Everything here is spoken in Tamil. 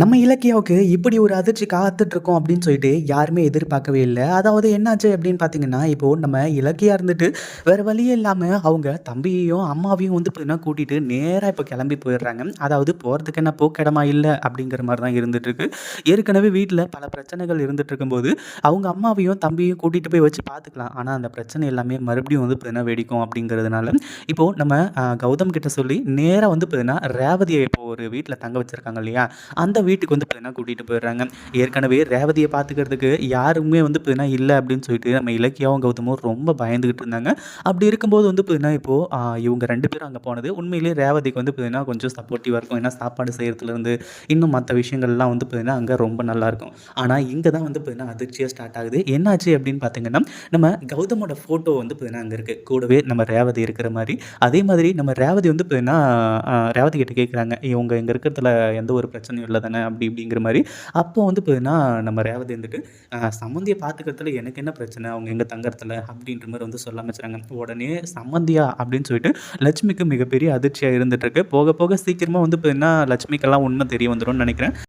நம்ம இலக்கியாவுக்கு இப்படி ஒரு அதிர்ச்சி காத்துட்ருக்கோம் அப்படின்னு சொல்லிட்டு யாருமே எதிர்பார்க்கவே இல்லை அதாவது என்னாச்சு அப்படின்னு பார்த்தீங்கன்னா, இப்போ நம்ம இலக்கியா இருந்துட்டு வேற வழியே இல்லாமல் அவங்க தம்பியையும், அம்மாவையும் வந்து பார்த்தீங்கன்னா கூட்டிட்டு நேராக இப்போ கிளம்பி போயிடுறாங்க. அதாவது போகிறதுக்கு என்ன போக்கிடமா இல்லை அப்படிங்கிற மாதிரி தான் இருந்துட்டுருக்கு. ஏற்கனவே வீட்டில் பல பிரச்சனைகள் இருந்துட்டு இருக்கும்போது, அவங்க அம்மாவையும், தம்பியையும் கூட்டிட்டு போய் வச்சு பார்த்துக்கலாம். ஆனால் அந்த பிரச்சனை எல்லாமே மறுபடியும் வந்து பார்த்தீங்கன்னா வெடிக்கும் அப்படிங்கிறதுனால, இப்போ நம்ம கௌதம் கிட்ட சொல்லி நேராக வந்து பார்த்தீங்கன்னா, ரேவதியை இப்போ ஒரு வீட்டில் தங்க வச்சுருக்காங்க இல்லையா? அந்த வீட்டுக்கு வந்து பார்த்தீங்கன்னா கூட்டிகிட்டு போயிடுறாங்க. ஏற்கனவே ரேவதியை பார்த்துக்கிறதுக்கு யாருமே வந்து பார்த்தீங்கன்னா இல்லை அப்படின்னு சொல்லிட்டு நம்ம இலக்கியாவும், கௌதமும் ரொம்ப பயந்துக்கிட்டு இருந்தாங்க. அப்படி இருக்கும்போது வந்து பார்த்தீங்கன்னா, இப்போது இவங்க ரெண்டு பேரும் அங்கே போனது உண்மையிலேயே ரேவதிக்கு வந்து பார்த்தீங்கன்னா கொஞ்சம் சப்போர்ட்டிவாக இருக்கும். ஏன்னா சாப்பாடு செய்கிறதுலேருந்து இன்னும் மற்ற விஷயங்கள்லாம் வந்து பார்த்தீங்கன்னா, அங்கே ரொம்ப நல்லாயிருக்கும். ஆனால் இங்கே தான் வந்து பார்த்தீங்கன்னா அதிர்ச்சியாக ஸ்டார்ட் ஆகுது. என்னாச்சு அப்படின்னு பார்த்தீங்கன்னா, நம்ம கௌதமோட ஃபோட்டோ வந்து பார்த்தீங்கன்னா அங்கே இருக்குது கூடவே நம்ம ரேவதி இருக்கிற மாதிரி அதே மாதிரி நம்ம ரேவதி வந்து பார்த்தீங்கன்னா, ரேவதி கிட்ட கேட்குறாங்க. அவங்க இங்கே இருக்கிறதுல எந்த ஒரு பிரச்சனையும் இல்லை தானே? அப்படி இப்படிங்கிற மாதிரி அப்போ வந்து பார்த்தீங்கன்னா, நம்ம ரேவதி வந்துட்டு சம்மந்தியை பார்த்துக்கிறதுல எனக்கு என்ன பிரச்சனை? அவங்க எங்கே தங்குறதுல அப்படின்ற மாதிரி வந்து சொல்ல ஆரம்பிச்சுறாங்க. உடனே சம்மந்தியா அப்படின்னு சொல்லிட்டு லட்சுமிக்கு மிகப்பெரிய அதிர்ச்சியாக இருந்துட்டுருக்கு. போக போக சீக்கிரமாக வந்து பார்த்தீங்கன்னா, லட்சுமிக்கெல்லாம் உண்மை தெரிய வந்துடும் நினைக்கிறேன்